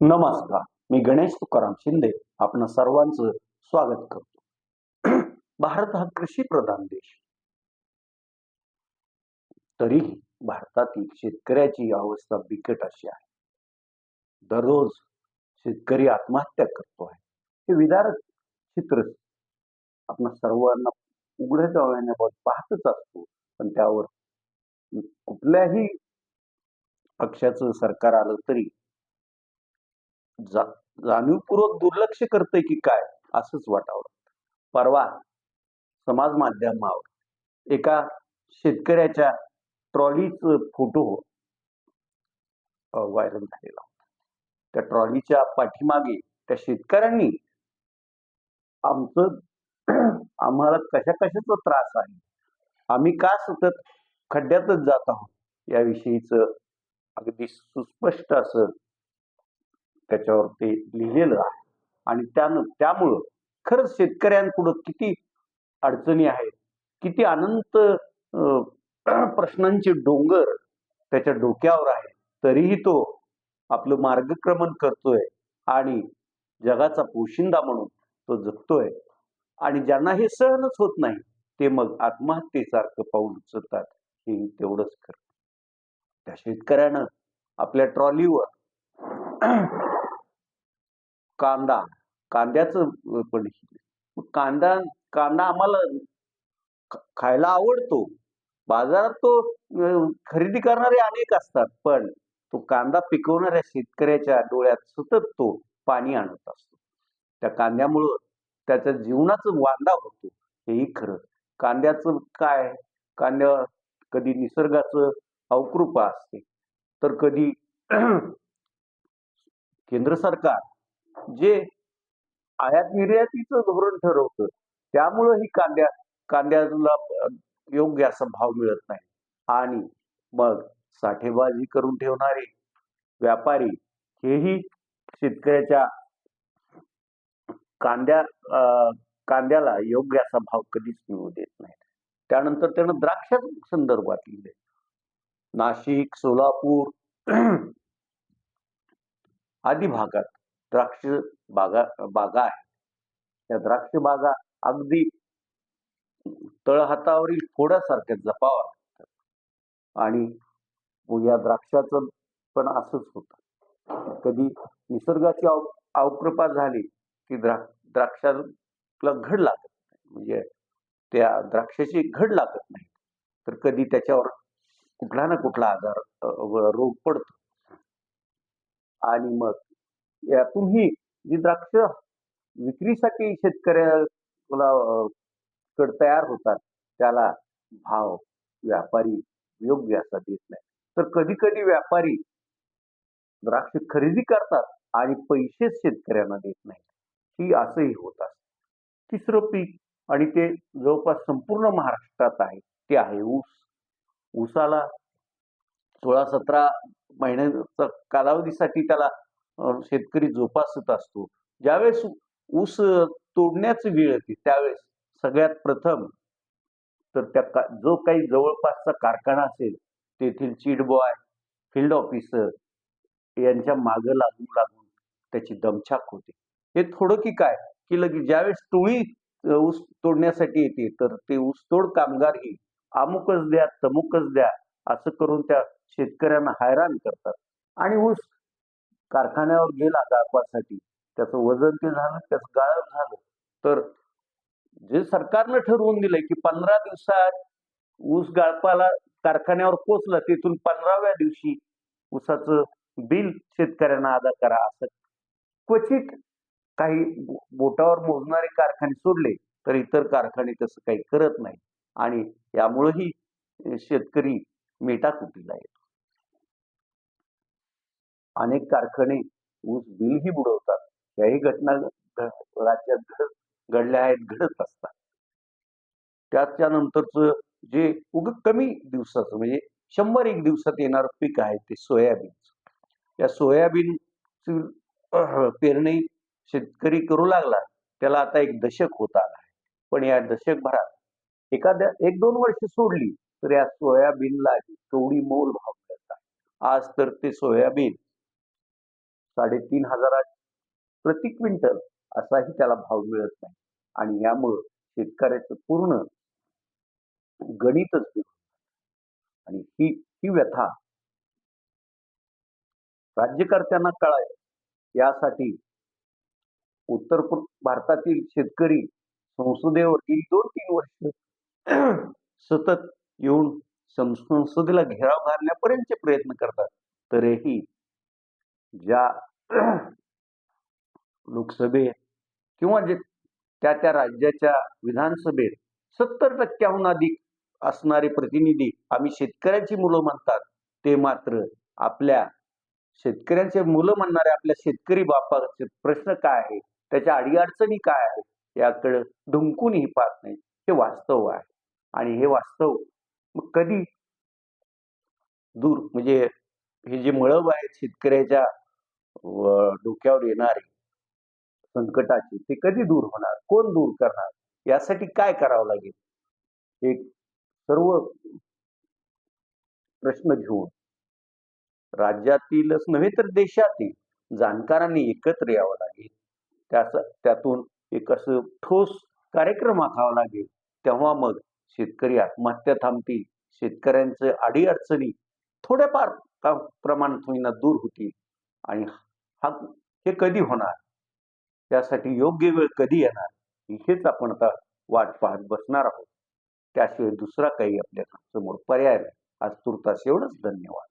नमस्कार. मी गणेश तुकाराम शिंदे आपण सर्वांचं स्वागत करतो. भारत हा कृषी प्रधान देश. तरीही भारतातील शेतकऱ्याची अवस्था बिकट अशी आहे. दररोज शेतकरी आत्महत्या करतो आहे. हे विदारक चित्र आपण सर्वांना उघड्या डोळ्याने पाहतच असतो. पण त्यावर कुठल्याही पक्षाचं सरकार आलं तरी जा जाणीवपूर्वक दुर्लक्ष करतंय की काय असंच वाटावं. परवा समाज माध्यमावर एका शेतकऱ्याच्या ट्रॉलीच फोटो व्हायरल झालेला होता. त्या ट्रॉलीच्या पाठीमागे त्या शेतकऱ्यांनी आमचं आम्हाला कशा कशाचा त्रास आहे? आम्ही का सतत खड्ड्यातच जात आहोत? याविषयीच अगदी सुस्पष्ट असं त्याच्यावर ते लिहिलेलं आहे. आणि त्यानं त्यामुळं खरंच शेतकऱ्यांपुढं किती अडचणी आहेत किती अनंत प्रश्नांचे डोंगर त्याच्या डोक्यावर आहे तरीही तो आपलं मार्गक्रमण करतोय आणि जगाचा पोशिंदा म्हणून तो जगतोय. आणि ज्यांना हे सहनच होत नाही ते मग आत्महत्येसारखं पाऊल उचलतात हे तेवढंच खरं त्या शेतकऱ्यानं आपल्या ट्रॉलीवर कांदा कांद्याचं पण कांदा कांदा आम्हाला खायला आवडतो. बाजारात तो खरेदी करणारे अनेक असतात पण तो कांदा पिकवणाऱ्या शेतकऱ्याच्या डोळ्यात सतत तो पाणी आणत असतो. त्या कांद्यामुळं त्याच्या जीवनाचं वांदा होतो. हेही खरं. कांद्याचं काय? कांद्या कधी निसर्गाचं अवकृपा असते. तर कधी केंद्र सरकार जे आयात निर्यातीचं धोरण ठरवतं त्यामुळं ही कांद्या कांद्याला योग्य असा भाव मिळत नाही. आणि मग साठेबाजी करून ठेवणारे व्यापारी हेही शेतकऱ्याच्या कांद्या कांद्याला योग्य असा भाव कधीच मिळू देत नाही. त्यानंतर त्यानं द्राक्ष संदर्भात लिहिले नाशिक सोलापूर आदी भागात द्राक्ष बागा बागा आहेत त्या द्राक्ष बागा अगदी तळहातावरील फोडासारख्या जपावा लागतात. आणि या द्राक्षाचं पण असंच होतं. कधी निसर्गाची आव अवकृपा झाली की द्राक्ष द्राक्षाला घड लागत नाही. म्हणजे त्या द्राक्षाची घड लागत नाही. तर कधी त्याच्यावर कुठला ना कुठला आजार रोग पडतो. आणि मग यातूनही जी द्राक्ष विक्रीसाठी शेतकऱ्याला कड तयार होतात त्याला भाव व्यापारी योग्य असा देत नाही. तर कधी कधी व्यापारी द्राक्ष खरेदी करतात आणि पैसेच शेतकऱ्यांना देत नाही ही असंही होत असत. तिसरं पीक आणि ते जवळपास संपूर्ण महाराष्ट्रात आहे ते आहे ऊस. ऊसाला सोळा सतरा महिन्याचा कालावधीसाठी त्याला शेतकरी जोपासत असतो. ज्यावेळेस ऊस तोडण्याची वेळ येते त्यावेळेस सगळ्यात प्रथम तर त्या का जो काही जवळपासचा कारखाना असेल तेथील चिडबॉय फील्ड ऑफिसर यांच्या मागं लागून लागून त्याची दमछाक होते. हे थोडं की काय की लगे ज्यावेळेस टोळी ऊस तोडण्यासाठी येते तर ते ऊसतोड कामगारही अमुकच द्या तमुकच द्या असं करून त्या शेतकऱ्यांना हैराण करतात. आणि ऊस कारखान्यावर गेला गाळपासाठी त्याचं वजन ते झालं त्याचं गाळप झालं. तर जे सरकारनं ठरवून दिलंय की पंधरा दिवसात ऊस गाळपाला कारखान्यावर पोचला तिथून पंधराव्या दिवशी ऊसाचं बिल शेतकऱ्यांना अदा करा असं क्वचित काही बोटावर मोजणारे कारखाने सोडले तर इतर कारखाने तसं काही करत नाही आणि यामुळेही शेतकरी मेटा कुटीला येतो. अनेक कारखाने ऊस बिलही बुडवतात. याही घटना राज्यात घडत घडल्या आहेत घडत असतात. त्याच्यानंतरच जे उग कमी दिवसाचं म्हणजे शंभर एक दिवसात येणार पीक आहे ते सोयाबीन. या सोयाबीन पेरणी शेतकरी करू लागला त्याला आता एक दशक होत आला आहे. पण या दशकभरात एखाद्या एक दोन वर्ष सोडली तर या सोयाबीनला केवढी मोल भाव मिळत आज तर ते सोयाबीन साडेतीन हजारा प्रति क्विंटल असाही त्याला भाव मिळत नाही. आणि यामुळं शेतकऱ्याचं पूर्ण गणितच बिघडत आणि ही ही व्यथा राज्यकर्त्यांना कळाय यासाठी उत्तर पूर्व भारतातील शेतकरी संसदेवर गेली दोन तीन वर्ष सतत येऊन सं- संसदेला घेराव घालण्यापर्यंतचे प्रयत्न करतात. तरीही ज्या लोकसभेत किंवा जे त्या त्या राज्याच्या विधानसभेत सत्तर टक्क्याहून अधिक असणारे प्रतिनिधी आम्ही शेतकऱ्यांची मुलं म्हणतात ते मात्र आपल्या शेतकऱ्यांचे मुलं म्हणणारे आपल्या शेतकरी बापाचे प्रश्न काय आहे त्याच्या अडीअडचणी काय आहेत? याकडे धुमकूनही पाहत नाही. हे वास्तव आहे. आणि हे वास्तव मग कधी दूर? म्हणजे हे जे मळब आहेत शेतकऱ्याच्या डोक्यावर येणारे संकटाचे ते कधी दूर होणार? कोण दूर करणार? यासाठी काय करावं लागेल? एक सर्व प्रश्न घेऊन. राज्यातीलच नव्हे तर देशातील जाणकारांनी एकत्र यावं लागेल. त्याच त्यातून एक असं ठोस कार्यक्रम आखावा लागेल. तेव्हा मग शेतकरी आत्महत्या थांबतील. शेतकऱ्यांचं अडीअडचणी थोड्याफार प्रमाणात होईना दूर होतील. आणि हा हे कधी होणार? त्यासाठी योग्य वेळ कधी येणार? हेच आपण आता वाट पाहत बसणार आहोत. त्याशिवाय दुसरा काही आपल्यासमोर पर्याय नाही. आज तुर्तास एवढंच. धन्यवाद.